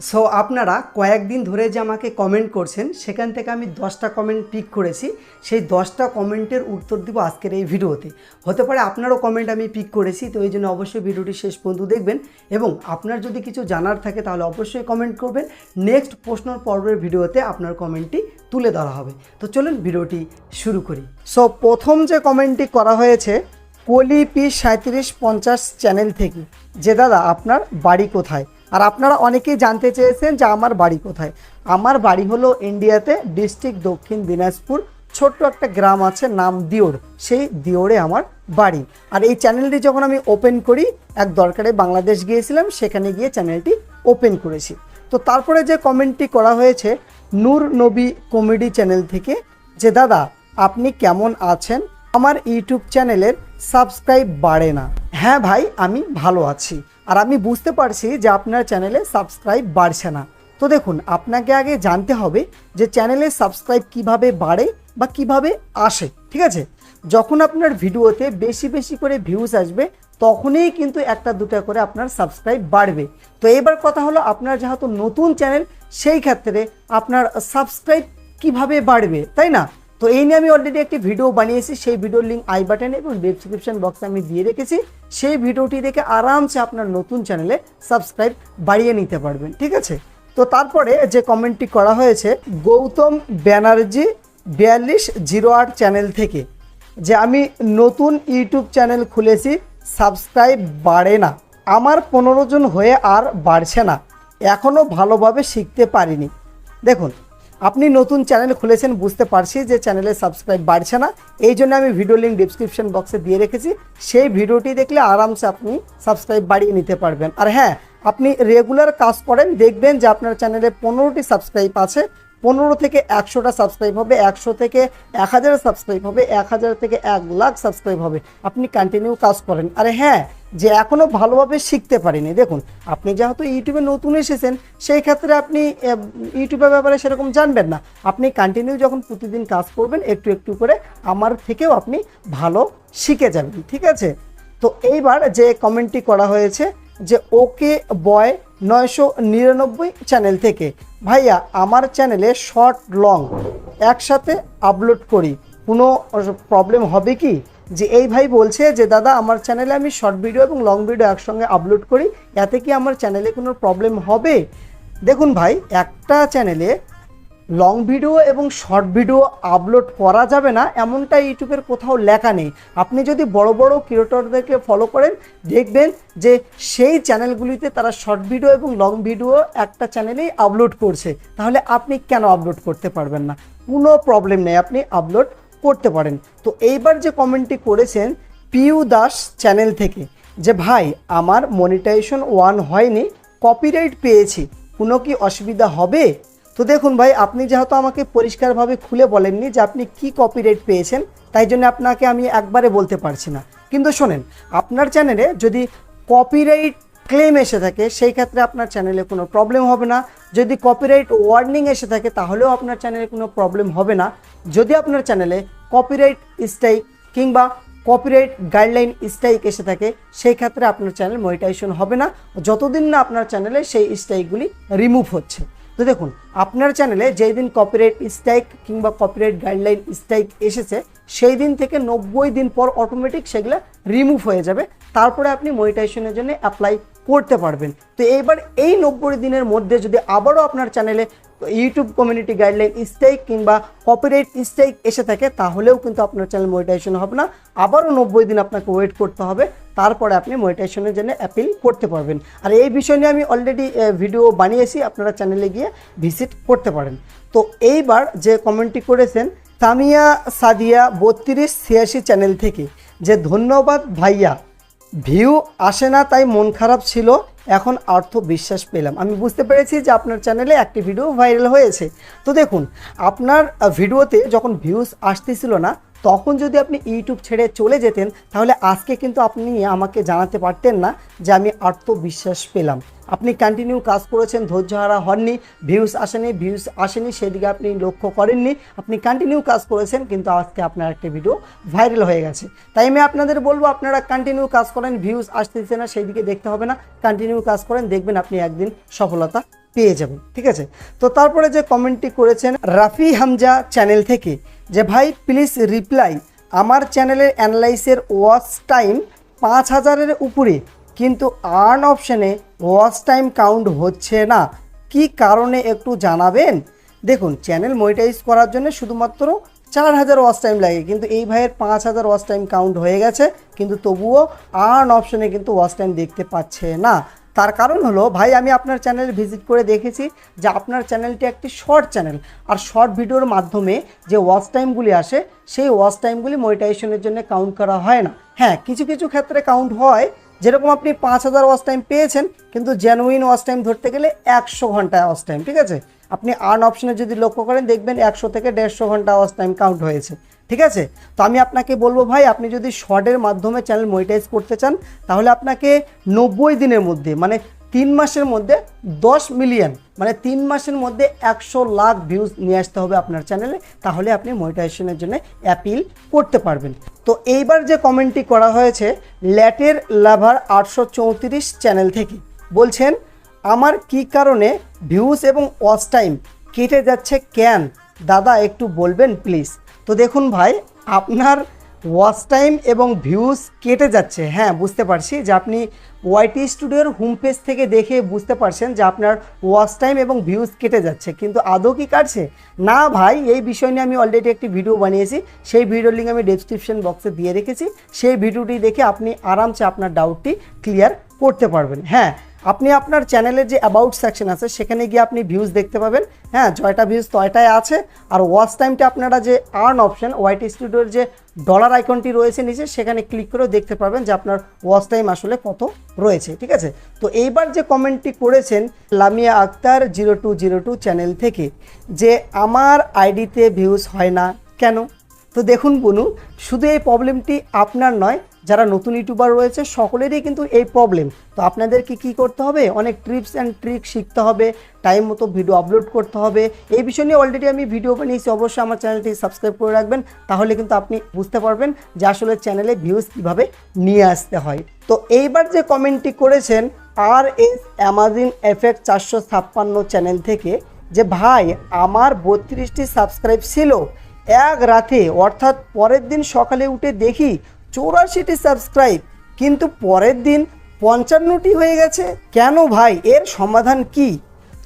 So আপনারা কয়েকদিন ধরে যে আমাকে কমেন্ট করছেন, সেখান থেকে আমি দশটা কমেন্ট পিক করেছি। সেই দশটা কমেন্টের উত্তর দিব আজকের এই ভিডিওতে। হতে পারে আপনারও কমেন্ট আমি পিক করেছি, তো এই জন্য অবশ্যই ভিডিওটি শেষ পর্যন্ত দেখবেন। এবং আপনার যদি কিছু জানার থাকে, তাহলে অবশ্যই কমেন্ট করবেন। নেক্সট প্রশ্ন পর্বের ভিডিওতে আপনার কমেন্টটি তুলে ধরা হবে। তো চলুন ভিডিওটি শুরু করি। সো প্রথম যে কমেন্টটি করা হয়েছে কলি পি সাঁত্রিশ পঞ্চাশ চ্যানেল থেকে। যে দাদা, আপনার বাড়ি কোথায়? আর আপনারা অনেকেই জানতে চেয়েছেন যে আমার বাড়ি কোথায়। আমার বাড়ি হলো ইন্ডিয়াতে ডিস্ট্রিক্ট দক্ষিণ দিনাজপুর, ছোট্ট একটা গ্রাম আছে, নাম দিওর। সেই দিওরে আমার বাড়ি। আর এই চ্যানেলটি যখন আমি ওপেন করি, এক দরকারে বাংলাদেশ গিয়েছিলাম, সেখানে গিয়ে চ্যানেলটি ওপেন করেছি। তো তারপরে যে কমেন্টটি করা হয়েছে, নূর নবী কমেডি চ্যানেল থেকে, যে দাদা, আপনি কেমন আছেন? আমার ইউটিউব চ্যানেলের সাবস্ক্রাইব বাড়ে না। হ্যাঁ ভাই, আমি ভালো আছি। আর আমি বুঝতে পারছি যে আপনার চ্যানেলে সাবস্ক্রাইব বাড়ছে না। তো দেখুন, আপনাকে আগে জানতে হবে যে চ্যানেলে সাবস্ক্রাইব কীভাবে বাড়ে বা কীভাবে আসে, ঠিক আছে? যখন আপনার ভিডিওতে বেশি বেশি করে ভিউজ আসবে, তখনই কিন্তু একটা দুটা করে আপনার সাবস্ক্রাইব বাড়বে। তো এবার কথা হলো আপনার যেহেতু নতুন চ্যানেল, সেই ক্ষেত্রে আপনার সাবস্ক্রাইব কীভাবে বাড়বে, তাই না? তো এই নিয়ে আমি অলরেডি একটি ভিডিও বানিয়েছি, সেই ভিডিওর লিঙ্ক আই বাটনে এবং ডেসক্রিপশন বক্সে আমি দিয়ে রেখেছি। সেই ভিডিওটি দেখে আরামসে আপনার নতুন চ্যানেলে সাবস্ক্রাইব বাড়িয়ে নিতে পারবেন, ঠিক আছে? তো তারপরে যে কমেন্টটি করা হয়েছে, গৌতম ব্যানার্জি বিয়াল্লিশ জিরো আট চ্যানেল থেকে, যে আমি নতুন ইউটিউব চ্যানেল খুলেছি সাবস্ক্রাইব বাড়ে না। আমার পনেরো জন হয়ে আর বাড়ছে না। এখনও ভালোভাবে শিখতে পারিনি। দেখুন আপনি নতুন চ্যানেল খুলেছেন, বুঝতে পারছি যে চ্যানেলে সাবস্ক্রাইব বাড়ছে না। এই জন্য আমি ভিডিও লিঙ্ক ডিসক্রিপশন বক্সে দিয়ে রেখেছি। সেই ভিডিওটি দেখলে আরামসে আপনি সাবস্ক্রাইব বাড়িয়ে নিতে পারবেন। আর হ্যাঁ আপনি রেগুলার কাজ করেন, দেখবেন যে আপনার চ্যানেলে পনেরোটি সাবস্ক্রাইব আছে। পনেরো থেকে একশোটা সাবস্ক্রাইব হবে, একশো থেকে এক হাজার সাবস্ক্রাইব হবে, এক হাজার থেকে এক লাখ সাবস্ক্রাইব হবে। আপনি কন্টিনিউ কাজ করেন। আরে হ্যাঁ যে এখনও ভালোভাবে শিখতে পারিনি। দেখুন, আপনি যেহেতু ইউটিউবে নতুন এসেছেন, সেই ক্ষেত্রে আপনি ইউটিউবের ব্যাপারে সেরকম জানবেন না। আপনি কন্টিনিউ যখন প্রতিদিন কাজ করবেন, একটু একটু করে আমার থেকেও আপনি ভালো শিখে যাবেন, ঠিক আছে? তো এইবার যে কমেন্টটি করা হয়েছে, যে ওকে বয় নয়শো নিরানব্বই চ্যানেল থেকে। ভাইয়া, আমার চ্যানেলে শর্ট লং একসাথে আপলোড করি। কোনো প্রবলেম হবে কি? যে এই ভাই বলছে যে, দাদা, আমার চ্যানেলে আমি শর্ট ভিডিও এবং লং ভিডিও একসঙ্গে আপলোড করি। এতে কি আমার চ্যানেলে কোনো প্রবলেম হবে? দেখুন ভাই, একটা চ্যানেলে লং ভিডিও এবং শর্ট ভিডিও আপলোড করা যাবে না এমনটা ইউটিউবের কোথাও লেখা নেই। আপনি যদি বড় বড় ক্রিয়েটরদেরকে ফলো করেন, দেখবেন যে সেই চ্যানেলগুলিতে তারা শর্ট ভিডিও এবং লং ভিডিও একটা চ্যানেলেই আপলোড করছে। তাহলে আপনি কেন আপলোড করতে পারবেন না? কোনো প্রবলেম নেই, আপনি আপলোড করতে পারেন। তো এইবার যে কমেন্টটি করেছেন পিউ দাস চ্যানেল থেকে, যে ভাই, আমার মনিটাইজেশন ওয়ান হয়নি কপিরাইট পেয়েছি, কোনো কি অসুবিধা হবে? তো দেখুন ভাই, আপনি যেহেতু আমাকে পরিষ্কারভাবে খুলে বলেননি যে আপনি কি কপিরাইট পেয়েছেন, তাই জন্য আপনাকে আমি একবারে বলতে পারছি না। কিন্তু শোনেন, আপনার চ্যানেলে যদি কপিরাইট ক্লেম এসে থাকে, সেই ক্ষেত্রে আপনার চ্যানেলে কোনো প্রবলেম হবে না। যদি কপিরাইট ওয়ার্নিং এসে থাকে, তাহলেও আপনার চ্যানেলে কোনো প্রবলেম হবে না। যদি আপনার চ্যানেলে কপিরাইট স্ট্রাইক কিংবা কপিরাইট গাইডলাইন স্ট্রাইক এসে থাকে, সেই ক্ষেত্রে আপনার চ্যানেল মনিটাইজেশন হবে না। যতদিন না আপনার চ্যানেলে সেই স্ট্রাইকগুলি রিমুভ হচ্ছে। তো দেখুন, আপনার চ্যানেলে যেই দিন কপিরাইট স্ট্রাইক কিংবা কপিরাইট গাইডলাইন স্ট্রাইক এসেছে সেই দিন থেকে নব্বই দিন পর অটোমেটিক সেগুলো রিমুভ হয়ে যাবে। তারপরে আপনি মনিটাইজেশনের জন্য অ্যাপ্লাই করতে পারবেন। তো এইবার এই নব্বই দিনের মধ্যে যদি আবারও আপনার চ্যানেলে ইউটিউব কমিউনিটি গাইডলাইন স্ট্রাইক কিংবা কপিরাইট স্ট্রাইক এসে থাকে, তাহলেও কিন্তু আপনার চ্যানেল মনিটাইজেশন হবে না। আবারও নব্বই দিন আপনাকে ওয়েট করতে হবে। তারপরে আপনি মনিটাইজেশনের জন্য অ্যাপিল করতে পারবেন। আর এই বিষয় নিয়ে আমি অলরেডি ভিডিও বানিয়েছি, আপনারা চ্যানেলে গিয়ে ভিজিট করতে পারেন। তো এইবার যে কমেন্টটি করেছেন, তামিয়া সাদিয়া বত্রিশ ছিয়াশি চ্যানেল থেকে, যে ধন্যবাদ ভাইয়া ভিউ আসে না তাই মন খারাপ ছিল, এখন অর্থ বিশ্বাস পেলাম। আমি বুঝতে পেরেছি যে আপনার চ্যানেলে একটি ভিডিও ভাইরাল হয়েছে। তো দেখুন, আপনার ভিডিওতে যখন ভিউজ আসতেছিল না তখন যদি আপনি ইউটিউব ছেড়ে চলে যেতেন, তাহলে আজকে কিন্তু আপনি আমাকে জানাতে পারতেন না যে আমি আত্মবিশ্বাস পেলাম। আপনি কন্টিনিউ কাজ করেছেন, ধৈর্য হারা হননি ভিউজ আসেনি ভিউজ আসেনি, সেদিকে আপনি লক্ষ্য করেননি। আপনি কন্টিনিউ কাজ করেছেন, কিন্তু আজকে আপনার একটা ভিডিও ভাইরাল হয়ে গেছে। তাই আমি আপনাদের বলব, আপনারা কন্টিনিউ কাজ করেন ভিউজ আসতেছে না সেই দিকে দেখতে হবে না। কন্টিনিউ কাজ করেন, দেখবেন আপনি একদিন সফলতা পেয়ে যাবেন ঠিক আছে? তো তারপরে যে কমেন্টটি করেছেন রাফি হামজা চ্যানেল থেকে যে, ভাই প্লিজ রিপ্লাই আমার চ্যানেলের অ্যানালাইসের ওয়াচ টাইম পাঁচ হাজারের উপরে, কিন্তু আর্ন অপশানে ওয়াচ টাইম কাউন্ট হচ্ছে না। কি কারণে একটু জানাবেন? দেখুন চ্যানেল মনিটাইজ করার জন্য শুধুমাত্র চার হাজার ওয়াচ টাইম লাগে, কিন্তু এই ভাইয়ের পাঁচ হাজার ওয়াচ টাইম কাউন্ট হয়ে গেছে, কিন্তু তবুও আর্ন অপশনে কিন্তু ওয়াচ টাইম দেখতে পাচ্ছে না। তার কারণ হলো, ভাই, আমি আপনার চ্যানেল ভিজিট করে দেখেছি যে আপনার চ্যানেলটি একটি শর্ট চ্যানেল আর শর্ট ভিডিওর মাধ্যমে যে ওয়াচ টাইমগুলি আসে, সেই ওয়াচ টাইমগুলি মনিটাইজেশনের জন্য কাউন্ট করা হয় না। হ্যাঁ কিছু কিছু ক্ষেত্রে কাউন্ট হয়, যেরকম আপনি পাঁচ হাজার ওয়াচ টাইম পেয়েছেন, কিন্তু জেনুইন ওয়াচ টাইম ধরতে গেলে একশো ঘণ্টা ওয়াচ টাইম ঠিক আছে? আপনি আর্ন অপশনে যদি লক্ষ্য করেন, দেখবেন একশো থেকে দেড়শো ঘণ্টা ওয়াচ টাইম কাউন্ট হয়েছে। ঠিক আছে? তো আমি আপনাকে বলব ভাই, আপনি যদি শর্টের মাধ্যমে চ্যানেল মনিটাইজ করতে চান, তাহলে আপনাকে নব্বই দিনের মধ্যে মানে তিন মাসের মধ্যে দশ মিলিয়ন মানে তিন মাসের মধ্যে একশো লাখ ভিউজ নিয়ে আসতে হবে আপনার চ্যানেলে তাহলে আপনি মনিটাইজেশনের জন্য অ্যাপিল করতে পারবেন। তো এইবার যে কমেন্টটি করা হয়েছে, ল্যাটের লাভার আটশো চৌত্রিশ চ্যানেল থেকে, বলছেন, আমার কি কারণে ভিউজ এবং ওয়াচ টাইম কেটে যাচ্ছে কেন? দাদা, একটু বলবেন প্লিজ তো দেখুন ভাই, আপনার ওয়াচ টাইম এবং ভিউজ কেটে যাচ্ছে। হ্যাঁ বুঝতে পারছি যে আপনি ওয়াইটি স্টুডিওর হোম পেজ থেকে দেখে বুঝতে পারছেন যে আপনার ওয়াচ টাইম এবং ভিউজ কেটে যাচ্ছে। কিন্তু আদৌ কি কাটছে? না ভাই, এই বিষয় নিয়ে আমি অলরেডি একটি ভিডিও বানিয়েছি। সেই ভিডিওর লিঙ্ক আমি ডেসক্রিপশন বক্সে দিয়ে রেখেছি। সেই ভিডিওটি দেখে আপনি আরামসে আপনার ডাউটটি ক্লিয়ার করতে পারবেন। হ্যাঁ আপনি আপনার চ্যানেলের যে অ্যাবাউট সেকশন আছে, সেখানে গিয়ে আপনি ভিউজ দেখতে পাবেন। হ্যাঁ জয়টা ভিউজ তয়টায় আছে। আর ওয়াচ টাইমটা আপনারা যে আর্ন অপশন ওয়াইটি স্টুডিওর যে ডলার আইকনটি রয়েছে নিচে, সেখানে ক্লিক করেও দেখতে পাবেন যে আপনার ওয়াচ টাইম আসলে কত রয়েছে, ঠিক আছে? তো এইবার যে কমেন্টটি করেছেন Lamia Akter zero two zero two channel থেকে, যে আমার আইডিতে ভিউজ হয় না কেন? তো দেখুন বনু, শুধু এই প্রবলেমটি আপনার নয় যারা নতুন ইউটিউবার রয়েছে, সকলেরই কিন্তু এই প্রবলেম তো আপনাদেরকে কি করতে হবে? অনেক ট্রিপস অ্যান্ড ট্রিক শিখতে হবে টাইম মতো ভিডিও আপলোড করতে হবে। এই বিষয় নিয়ে অলরেডি আমি ভিডিও বানিয়েছি, অবশ্যই আমার চ্যানেলটি সাবস্ক্রাইব করে রাখবেন, তাহলে কিন্তু আপনি বুঝতে পারবেন যে আসলে চ্যানেলে ভিউজ কীভাবে নিয়ে আসতে হয়। তো এইবার যে কমেন্টটি করেছেন আর এস অ্যামাজিন এফেক্ট চারশো ছাপ্পান্ন চ্যানেল থেকে যে, ভাই, আমার বত্রিশটি সাবস্ক্রাইব ছিল। এক রাতে, অর্থাৎ পরের দিন সকালে উঠে দেখি চৌরাশিটি সাবস্ক্রাইব কিন্তু পরের দিন পঞ্চান্নটি হয়ে গেছে। কেন ভাই? এর সমাধান কি?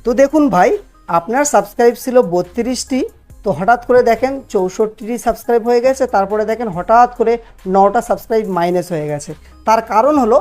তো দেখুন ভাই, আপনার সাবস্ক্রাইব ছিল বত্রিশটি, তো হঠাৎ করে দেখেন চৌষট্টিটি সাবস্ক্রাইব হয়ে গেছে, তারপরে দেখেন হঠাৎ করে নটা সাবস্ক্রাইব মাইনাস হয়ে গেছে। তার কারণ হলো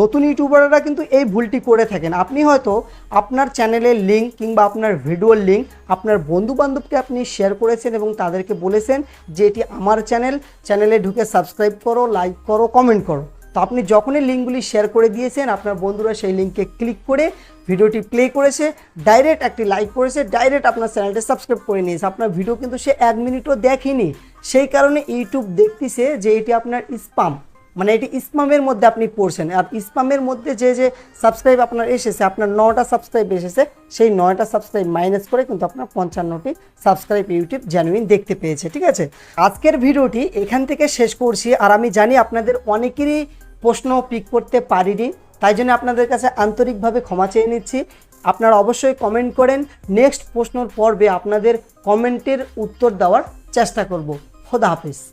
নতুন ইউটিউবাররা কিন্তু এই ভুলটি করে থাকেন। আপনি হয়তো আপনার চ্যানেলের লিঙ্ক কিংবা আপনার ভিডিওর লিঙ্ক আপনার বন্ধু বান্ধবকে আপনি শেয়ার করেছেন এবং তাদেরকে বলেছেন যে এটি আমার চ্যানেল, চ্যানেলে ঢুকে সাবস্ক্রাইব করো, লাইক করো, কমেন্ট করো। তো আপনি যখনই লিঙ্কগুলি শেয়ার করে দিয়েছেন, আপনার বন্ধুরা সেই লিঙ্কে ক্লিক করে ভিডিওটি প্লে করেছে, ডাইরেক্ট একটি লাইক করেছে, ডাইরেক্ট আপনার চ্যানেলটি সাবস্ক্রাইব করে নিয়েছে। আপনার ভিডিও কিন্তু সে এক মিনিটও দেখেনি। সেই কারণে ইউটিউব দেখতেছে যে এটি আপনার স্পাম মানে এটি স্পামের মধ্যে আপনি পড়ছেন। আর স্পামের মধ্যে যে যে সাবস্ক্রাইব আপনার এসেছে, আপনার নটা সাবস্ক্রাইব এসেছে, সেই নয়টা সাবস্ক্রাইব মাইনাস করে কিন্তু আপনার পঞ্চান্নটি সাবস্ক্রাইব ইউটিউব জেনুইন দেখতে পেয়েছে, ঠিক আছে? আজকের ভিডিওটি এখান থেকে শেষ করছি। আর আমি জানি আপনাদের অনেকেরই প্রশ্ন পিক করতে পারিনি, তাই জন্য আপনাদের কাছে আন্তরিকভাবে ক্ষমা চেয়ে নিচ্ছি। আপনারা অবশ্যই কমেন্ট করেন। নেক্সট প্রশ্নর পর্বে আপনাদের কমেন্টের উত্তর দেওয়ার চেষ্টা করব। খোদা হাফিজ।